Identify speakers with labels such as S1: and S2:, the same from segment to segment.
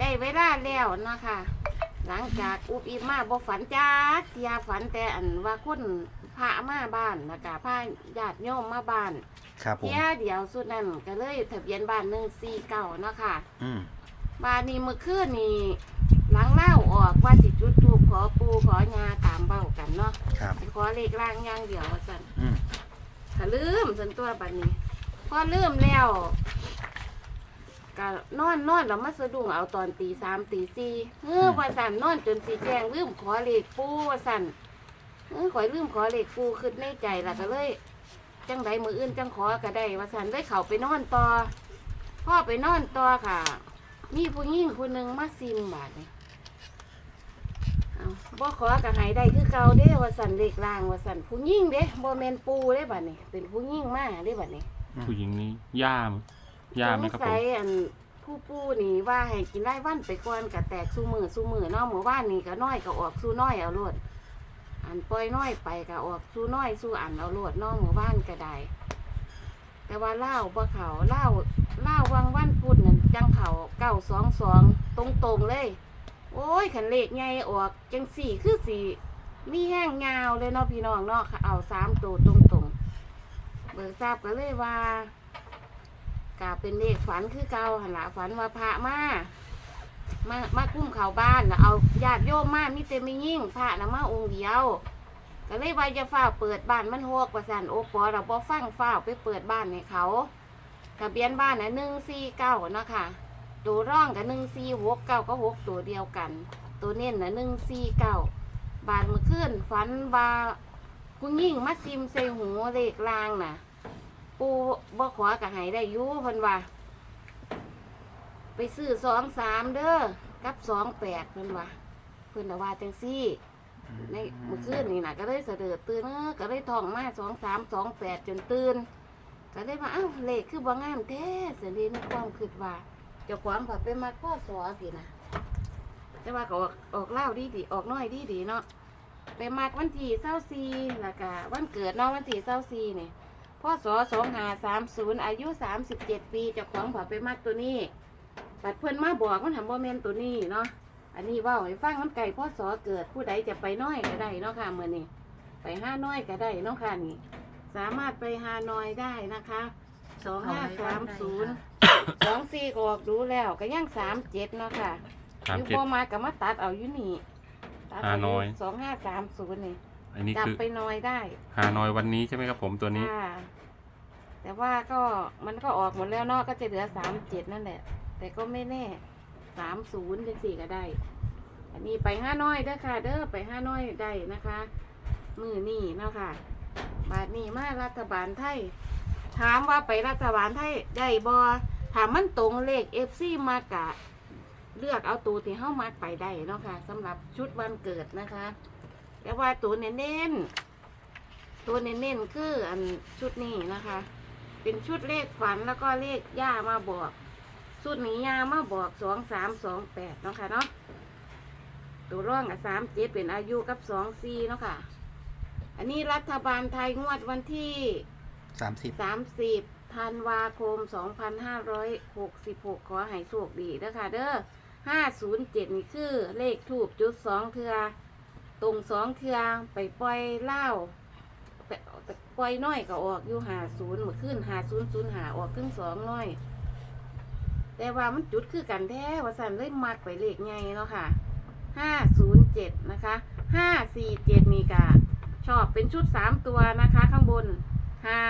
S1: ได้เวลาแล้วเนาะค่ะหลังจากอุบอิบมาบ่ฝันจ้าเทียฝันแต่อันว่าคนพามาบ้านแล้วก็พาญาติโยมมาบ้าน
S2: ครับผม
S1: เทียเดียวสุดนั้นก็เลยทะเบียนบ้านหนึ่งสี่เก้าเนาะค่ะ
S2: อืม
S1: บ้านนี้เมื่อคืนนี่หลังเล่าออกว่าสิจุดทูปขอปูขอยาตามเบ้ากันเนาะ
S2: ครับ
S1: ขอเลขร่างอย่างเดียวว่าสั่น
S2: อืม
S1: ถ้าลืมสันตัวบัดนี้ พอลืมแล้ว ก็นอนนอนแล้วมาสะดุ้งเอาตอนตีสามตีสี่เออว่าสั่นนอนจนสีแจงลืมขอเลขปูว่าสั่นเออขอยลืมขอเลขปูขึ้นในใจและก็เลย จังใดมืออื่นจังขอก็ได้ ว่าสั่นได้เขาไปนอนต่อพ่อไปนอนต่อค่ะ มีผู้หญิงคนหนึ่งมาซิมบาดนี่เอาบ่ขอก็ให้ได้คือเก่าเด้ว่าสั่นเลขล่างว่าสั่นผู้หญิงเด้บ่แม่นปูเด้บัดนี้เป็นผู้หญิงมาเด้บัดนี้
S3: ผู้หญิงนี้ย่าม ย่าไหมครับ
S1: สง
S3: ผ
S1: สั
S3: ม
S1: ยอันผู้ปูนี่ว่าให้กินได้วันไปก่อนก็แตกสู้มือสู้มือเนาะหมู่บ้านนี่ก็น้อยก็ออกสู้น้อยเอาโลดอันปล่อยน้อยไปก็ออกสู้น้อยสู้อันเอาโลดเนาะหมู่บ้านก็ได้ แต่ว่าเล่าวบ่เขาเล่าวเล่าววังวันพุธนั่นจังเขาเก้าสองสองตรงตรงๆเลย โอ้ยขันเลขใหญ่ออกจังสี่คือสี่มีแห้งยาวเลยเนาะพี่น้องเนาะเอาสามตัวตรงตรงๆเบิกทราบก็เลยว่า กาเป็นเลขฝันคือเก่าหันละฝันว่าพระมามามาคุ้มเขาบ้านแล้วเอาญาติโยมมามิเต็มไม่ยิ่งพระนะมาองค์เดียวก็เลยว่าจะฝ้าเปิดบ้านมันหกประสันโอปอเราบอฟังฝ้าไปเปิดบ้านให้เขาทะเบียนบ้านนะหนึ่งสี่เก้าเนาะค่ะตัวร่องกับหนึ่งสี่หกเก้าก็หกตัวเดียวกัน ตัวเน้นนะหนึ่งสี่เก้าบานมื่อคืนฝันว่าคุณยิ่งมาซิมใส่หูเลขลางน่ะ ปูบ่ขวากับหายได้อยุเพิ่นว่า ไปซื้อสองสามเด้อกับสองแปดเพิ่นว่าเพิ่นน่ะว่าจังซี่ในเมื่อคืนนี่นะก็เลยเสด็จตื่นเออก็เลยท่องมาสองสามสองแปดจนตื่น ก็เลยว่าอ้าวเลขคือบ่งามแท้เสด็จในความคิดว่าเจ้าของผัดไปมาข้อสอสินะแต่ว่าก็ออกออกเล่าวดีดีๆออกน้อยดีดีๆเนาะไปมากวันที่เศร้าซีแล้วก็วันเกิดเนาะวันที่เศร้าซีเนี่ย พ่อสอสองหาสามศูนย์อายุสามสิบเจ็ดปีเจ้าของผัดไปมากตัวนี้บัดเพื่อนมาบอกมันทำโมเมนตัวนี้เนาะอันนี้เว่าให้ฟังมันไก่พ่อสอเกิดผู้ใดจะไปน้อยก็ได้เนาะค่ะเมื่อนี้ไปห้าน้อยก็ได้เนาะค่ะนี่ สามารถไปฮานอยได้นะคะสองห้าสามศูนย์สองสี่ก็ออกดูแล้วก็ยังสามเจ็ดเนาะค่ะ
S3: สาม
S1: อยู่
S3: เจ็ด
S1: บ่มากับมาตัดเอาอยู่นี่ตัดเฮา
S3: นอย
S1: สองห้าสามศูนย์นี่
S3: อันนี้
S1: จับ
S3: คือ
S1: ไปนอยได้
S3: ฮานอยวันนี้ใช่ไหมครับผมตัวนี้
S1: ค่ะแต่ว่าก็มันก็ออกหมดแล้วเนาะก็จะเหลือสามเจ็ดนั่นแหละ แต่ก็ไม่แน่สามศูนย์จังสี่ก็ได้ อันนี้ไปห้าน้อยเด้อค่ะ เด้อไปห้าน้อยได้นะคะ มือนี่เนาะค่ะ บาทนี้มารัฐบาลไทย ถามว่าไปรัฐบาลไทยได้บอถามมันตรงเลขเอฟซีมากะ เลือกเอาตัวที่เข้ามาไปได้เนาะค่ะสำหรับชุดวันเกิดนะคะ แต่ว่าตัวเน้นๆตัวเน้นๆคืออันชุดนี้นะคะ เป็นชุดเลขฝันแล้วก็เลขย่ามาบอกชุดนี้ย่ามาบอกสองสามสองแปดเนาะค่ะเนาะตัวร่องกับสามเจ็ดเป็นอายุกับสองสี่เนาะค่ะ อันนี้รัฐบาลไทยงวดวันที่
S2: สามสิบ
S1: สามสิบธันวาคมสองพันห้าร้อยหกสิบหกขอให้โชคดีเด้อค่ะ เด้อห้าศูนย์เจ็ดนี่คือเลขถูกจุดสองเทือ ตรงสองเทือไปปล่อยเหล้าไปปล่อยน้อยก็ออกอยู่หาศูนย์เมื่อขึ้นหาศูนย์ศูนย์หาออกครึ่งสองน้อย แต่ว่ามันจุดคือกันแท้ว่าสันเลยมักไปเลขไงเนาะค่ะห้าศูนย์เจ็ดนะคะห้าสี่เจ็ดนี่กะชอบเป็นชุดสามตัวนะคะ ข้างบนห้า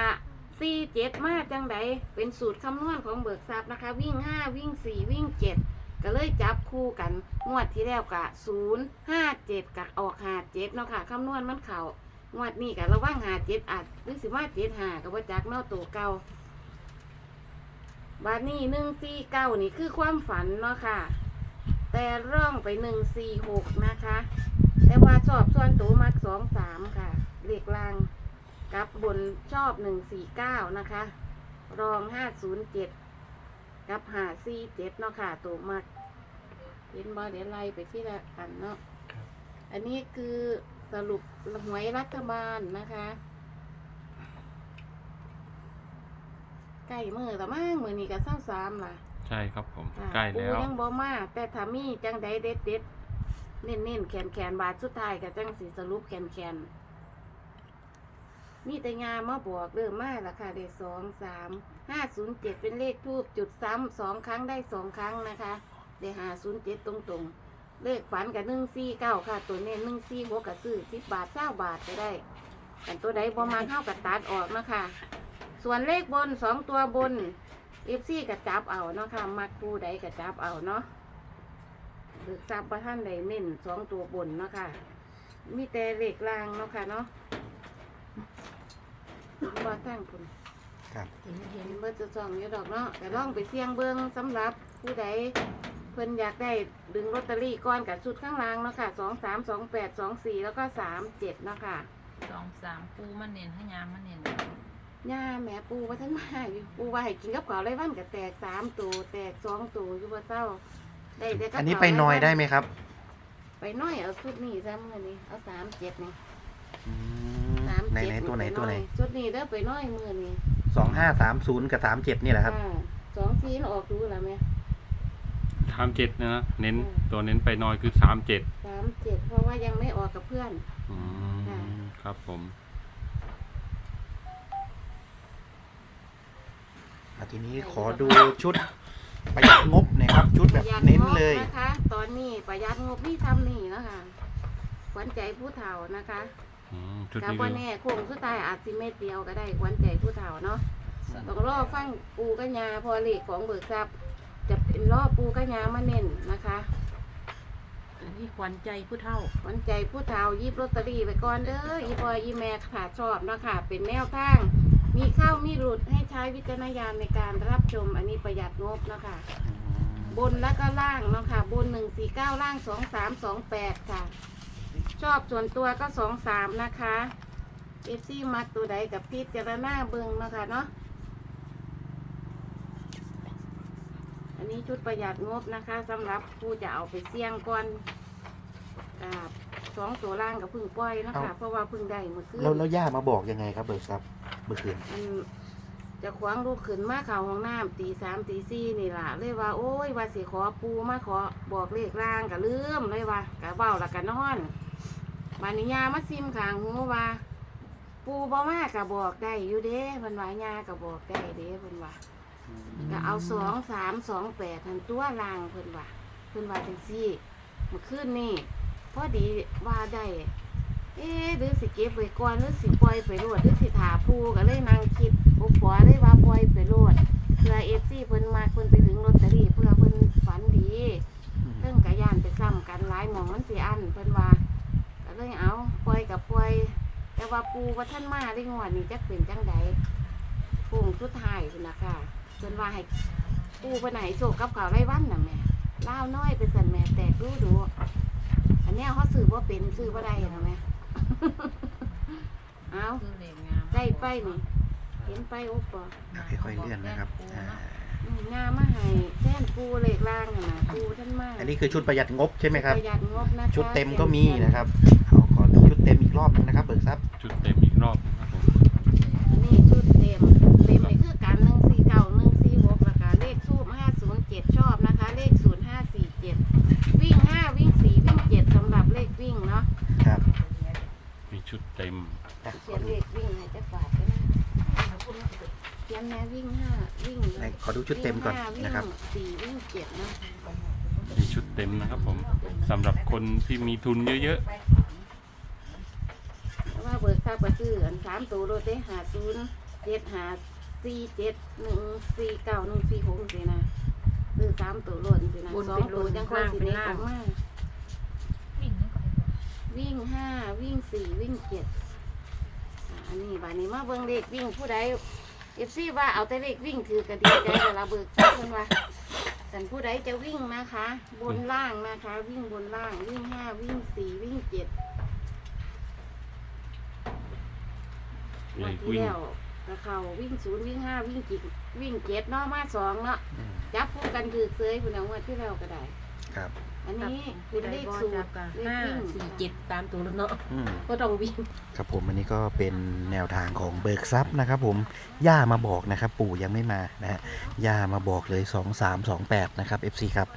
S1: สี่เจ็ดมาจังใดเป็นสูตรคำนวณของเบิกทรัพย์นะคะ วิ่งห้าวิ่งสี่วิ่งเจ็ด ก็เลยจับคู่กันงวดที่แล้วกะศูนย์ห้าเจ็ดกะออกหาเจ็ดเนาะค่ะคำนวณมันเข่างวดนี้กะระว่างหาเจ็ดอาจหรือสิว่าเจ็ดหากับว่าจักเนาะตัวเก่าบาทนี้หนึ่งสี่เก้านี่คือความฝันเนาะค่ะ แต่ร่องไปหนึ่งสี่หกนะคะ แต่ว่าชอบส่วนตัวมักสองสามค่ะเลขลางกับบนชอบหนึ่งสี่เก้านะคะ รองห้าศูนย์เจ็ด กับหาสี่เจ็ดเนาะค่ะ ตัวมักเห็นบอเดี๋ยวไล่ไปที่ละกันเนาะ
S3: ครับ
S1: อันนี้คือสรุปหวยรัฐบาลนะคะใกล้มือแต่มั่งมือนี้ก็เศร้าสามล่ะ
S3: ใช่ครับผม
S1: ค่ะ
S3: ใกล้แล้ว
S1: ปูยังบ่มาแต่ถ้ามีจังใดเด็ดเด็ดๆเน้นเน้นๆแขนแขนๆบาทสุดท้ายก็จังสิสรุปแขนแขนๆ มีแต่งามาบอกเริ่มมาล้วค่ะเดสองสามห้าศูนย์เจ็ดเป็นเลขทูบจุดซ้ำสองครั้งได้สองครั้งนะคะเดหาศูนย์เจ็ดตรงๆ เลขฝันกับหนึ่งสี่เก้าค่ะ ตัวเน้นหนึ่งสี่หัวกับซื้อสิบบาทเก้าบาทก็ได้กันตัวใดประมาเท่ากับตัดออกนะคะส่วนเลขบนสองตัวบนเอฟซีกับจับเอาเนาะค่ะมักคู่ใดกับจับเอาเนาะหรือซับประท่านใดเน้นสองตัวบนเนาะค่ะมีแต่เลขล่างเนาะค่ะเนาะ ว่าตั้งคุณ
S2: ครับ
S1: เห็นเบอร์จะสองอยู่ดอกเนาะแต่ลองไปเสี่ยงเบิ้งสำหรับผู้ใดเพิ่นอยากได้ดึงลอตเตอรี่ก้อนกับชุดข้างล่างเนาะค่ะสองสามสองแปดสองสี่แล้วก็สามเจ็ดเนาะค่ะ
S4: สองสามปูมันเน้นให้ยามมันเน้น
S1: ย่าแม่ปูว่าท่านมาอยู่ปูว่าให้กินกับข้าวไรวันก็แตกสามตัวแตกสองตัวอยู่ว่าเจ้าได้แต่กับ
S2: อันนี้
S1: ข้าว
S2: ไปนอย
S1: รวั
S2: ได้ไหมครับ
S1: ไปน้อยเอาชุดนี้ซะมื่อนี้เอาสามเจ็ดนี่
S2: อืม
S1: สาม
S2: ไหน
S1: เจ็ด
S2: ไหนตัวไหนตัวไหน
S1: ชุดนี้เด้อไปน้อยมื่อนี้
S2: สองห้าสามศูนย์กับสามเจ็ดนี่แหละครับ
S1: อ่าสองทีนออกดูแล้วไหม
S3: สามเจ็ดนะ เน้น
S1: อืม
S3: ตัวเน้นไปนอยคือสามเจ็ด
S1: สามเจ็ดเพราะว่ายังไม่ออกกับเพื่อน
S3: อื
S1: ค่ะ
S3: มครับผม
S2: อะทีนี้ขอดูชุดประหยัดงบหน่อยครับ ชุดแบบเน้นเลย
S1: ประหดงบนะคะ ตอนนี้ประหยัดงบนี่ทำนี่นะคะขวัญใจผู้เฒ่านะคะ
S3: อืมชุด
S1: กับ
S3: นี้
S1: ว่า
S3: คือ
S1: แน่โคงสุดท้ายอาจสิเม็ดเดียวก็ได้ขวัญใจผู้เฒ่าเนาะต้องรอฟังปูกัญญาพอเลขของเบิกทรัพย์จะเป็นรอปูกัญญามาเน้นนะคะ
S4: อันนี้ขวัญใจผู้เฒ่า
S1: ขวัญใจผู้เฒ่ายิบลอตเตอรี่ไปก่อนเด้ออีพออีแม่ขาชอบเนาะค่ะ เป็นแนวทาง มีเข้ามีหลุดให้ใช้วิจารณญาณในการรับชมอันนี้ประหยัดงบเนาะคะบนแล้วก็ล่างเนาะค่ะ บนหนึ่งสี่เก้าล่างสองสามสองแปดค่ะ ชอบส่วนตัวก็สองสามนะคะเอฟซีมักตัวใดกับพิจารณาเบิงเนาะค่ะเนาะอันนี้ชุดประหยัดงบนะคะสำหรับผู้จะเอาไปเสี่ยงก่อนอ่าสองตัวล่างกับพึ่งปล่อยเนาะคะ
S2: เอา
S1: เพราะว่าพึ่งได้เมื่อคืน
S2: แล้วแล้วย่ามาบอกยังไงครับเบิกทรัพย์เมื่อคืน
S1: อันเจะขวางลูกขึ้นมาเข่าห้องน้ำตีสามตีสี่นี่ล่ะ เลยว่า โอ้ยว่าสิขอปูมาขอบอกเลขร่างกะลืมเลยว่ากะเบ้าและกะนอน บานิยามาซิมขางหูว่า ปูบ่มากะบอกได้อยู่เด้เพิ่นว่ายากะบอกได้เด้เพิ่นว่าก็เอาสองสามสองแปดทันตัวล่างเพิ่นว่าเพิ่นว่าจังซี่เมื่อคืนนี่พอดีว่าได้เอ๊ะหรือสิเก็บไว้ก่อนหรือสิปล่อยไปโลดหรือสิถาผู้ก็เลยนั่งคิดอุปอเลยว่าปล่อยไปโลดเพื่อเอฟซีเพิ่นมาเพิ่นไปถึงลอตเตอรี่เพื่อเพิ่นฝันดีเรื่องกะยานไปซ้ำกันหลายหมองมันสิอันเพิ่นว่าก็ เลยเอาปล่อยกับปล่อย แต่ว่าปูว่าท่านมาได้งวดนี้จักเป็นจังใดปุ่งสุดท้ายพุ่นน่ะค่ะเพิ่นว่าให้ปูไปไหนโศกกับข่าวไร่วันน่ะแม่ล่าวน้อยไปสั่นแม่แตกดูดูอันเนี้ยเขาซื้อว่าเป็นซื้อว่าได้นะแม่เอา
S4: คือเลขงาม
S1: ได้ไปนี่เห็นไปโอ้ปอ
S2: ค่อยๆเลื่อนนะครับอ่า
S1: อืมงามาให้แท่นปูเหล็กล่างน่ะนะปูท่านมา
S2: อันนี้คือชุดประหยัดงบใช่ไหมครับ
S1: ประหยัดงบนะคะ
S2: ชุดเต็มก็มีนะครับ เอาขอดูชุดเต็มอีกรอบนึงนะครับเบิกทรัพย์
S3: ชุดเต็มอีกรอบนะครับผม
S1: อันนี้ชุดเต็ม เต็มนี่คือการหนึ่งสี่เก้าหนึ่งสี่หกราคาเลขทูบห้าศูนย์เจ็ดชอบนะคะ เลขศูนย์ห้าสี่เจ็ดวิ่งห้าวิ่งสี่วิ่งเจ็ดสำหรับเลขวิ่งเนาะ
S2: ครับ
S3: มีชุดเต็ม
S2: อะข
S1: เขี
S2: อย
S1: น
S2: ดู
S1: เลขวิ่งให้จะฝากไปนะเขียนแม่วิ่งห้าวิ่ง
S2: ไหนขอดูชุดเต็มก่อน
S1: วิ่งห้าวิ่ง
S2: นะครับ
S1: สี่วิ่งเจ็ดเนาะ
S3: มีชุดเต็มนะครับผมสำหรับคนที่มีทุนเยอะ
S1: เบิกทราบก็ซื้ออันสามตัวโรถได้หาศูนย์เจ็ดหาสี่เจ็ดหนึ่งสี่เก้าหนึ่งสี่หกสินะซื้อสามตัวโรถสินะสองตัวจังค่อยสิเล็กออกมา
S4: วิ่งนี่ก่อน
S1: วิ่งห้าวิ่งสี่วิ่งเจ็ดอ่าอันนี้บานนี้มาเบิ่งเลขวิ่งผู้ใดเอฟซีว่าเอาแต่เลขวิ่งถือกระดีใจเวลาเบิกทราเพิ่นว่าแต่ผู้ใดจะวิ่งนะคะ บนล่างนะคะ วิ่งบนล่างวิ่งห้าวิ่งสี่วิ่งเจ็ด
S3: ๆเล
S1: วัน
S3: ข
S1: ที่
S3: วิ่ง
S1: แล้วก็เขาวิ่งศูนย์วิ่งห้าวิ่งจิตวิ่งเจ็ดเนาะมาสองเนาะ
S2: อืม
S1: จับคู่กันถือเซยคุณเอางวดที่แล้วก็ได้
S2: ครับ
S1: อันนี้
S4: ผู้
S1: เป็น
S4: ใด
S1: เลข
S4: บ่
S1: สู
S4: จั
S1: ต
S4: บ
S1: ร
S4: ก็
S1: เลข
S4: ห้า
S1: วิ่ง
S4: สี่เจ็ดตามตัวแล้วเนาะ
S2: อืม
S4: ก็ต้องวิ่ง
S2: ครับผมอันนี้ก็เป็นแนวทางของเบิกทรัพย์นะครับผมย่ามาบอกนะครับปู่ยังไม่มานะฮะย่ามาบอกเลย 2 3 2 8 นะครับ FC ครับ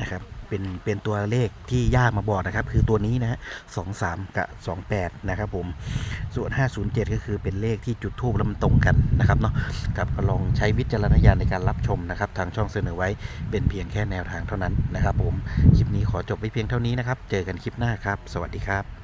S2: นะครับ เป็นเป็นตัวเลขที่ย่ามาบอกนะครับ คือตัวนี้นะฮะสองสามกับสองแปดนะครับผมส่วนห้าศูนย์เจ็ดก็คือเป็นเลขที่จุดทูบแล้วมันตรงกันนะครับเนาะกับก็ลองใช้วิจารณญาณในการรับชมนะครับ ทางช่องเสนอไว้เป็นเพียงแค่แนวทางเท่านั้นนะครับผมคลิปนี้ขอจบไว้เพียงเท่านี้นะครับ เจอกันคลิปหน้าครับ สวัสดีครับ